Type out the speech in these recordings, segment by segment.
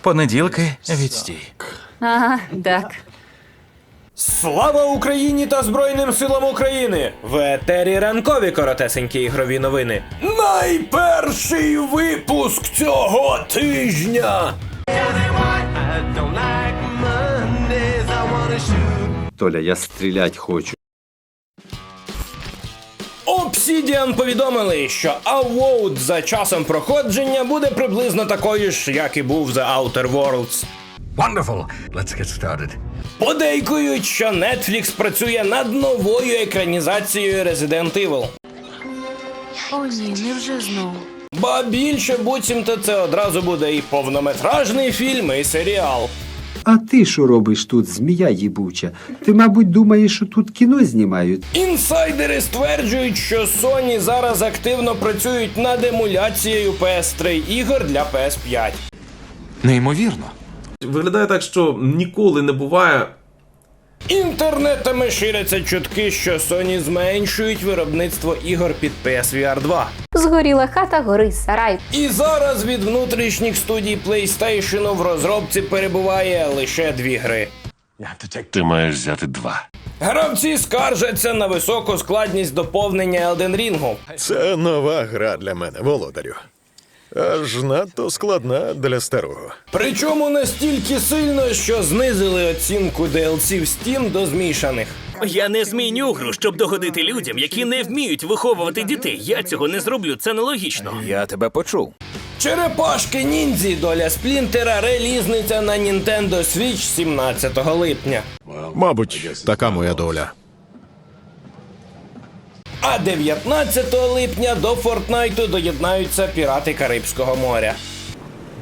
Понеділки відстій. Ага, так. Слава Україні та Збройним силам України! В етері ранкові коротесенькі ігрові новини. Найперший випуск цього тижня! Толя, я стрілять хочу. Obsidian повідомили, що Award за часом проходження буде приблизно такою ж, як і був The Outer Worlds. Wonderful. Let's get started. Подейкують, що Netflix працює над новою екранізацією Resident Evil. О, ні, невже знову. Ба більше буцімто це одразу буде і повнометражний фільм, і серіал. А ти що робиш тут, змія їбуча? Ти, мабуть, думаєш, що тут кіно знімають? Інсайдери стверджують, що Sony зараз активно працюють над емуляцією PS3 ігор для PS5. Неймовірно. Виглядає так, що ніколи не буває. Інтернетами ширяться чутки, що Sony зменшують виробництво ігор під PSVR 2. Згоріла хата, гори сарай. І зараз від внутрішніх студій PlayStation в розробці перебуває лише дві гри. Ти маєш взяти два. Гравці скаржаться на високу складність доповнення Elden Ring. Це нова гра для мене, володарю. Аж надто складна для старого. Причому настільки сильно, що знизили оцінку DLC в Steam до змішаних. Я не зміню гру, щоб догодити людям, які не вміють виховувати дітей. Я цього не зроблю, це нелогічно. Я тебе почув. Черепашки ніндзі доля сплінтера релізниця на Nintendo Switch 17 липня. Мабуть, така моя доля. А 19 липня до Фортнайту доєднаються пірати Карибського моря.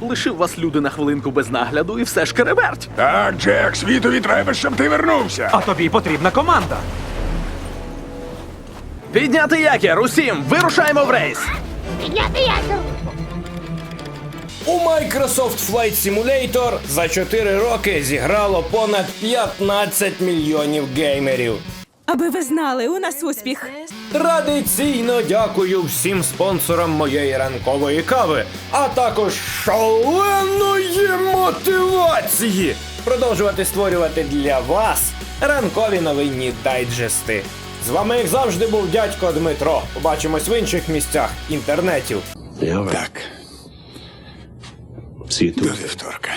Лишив вас люди на хвилинку без нагляду і все ж кереберть. Так, Джек, світові треба, щоб ти вернувся. А тобі потрібна команда. Підняти якір усім! Вирушаємо в рейс! У Microsoft Flight Simulator за 4 роки зіграло понад 15 мільйонів геймерів. Аби ви знали, у нас успіх. Традиційно дякую всім спонсорам моєї ранкової кави, а також шаленої мотивації продовжувати створювати для вас ранкові новинні дайджести. З вами, як завжди, був дядько Дмитро. Побачимось в інших місцях інтернетів. Так. До вівторка.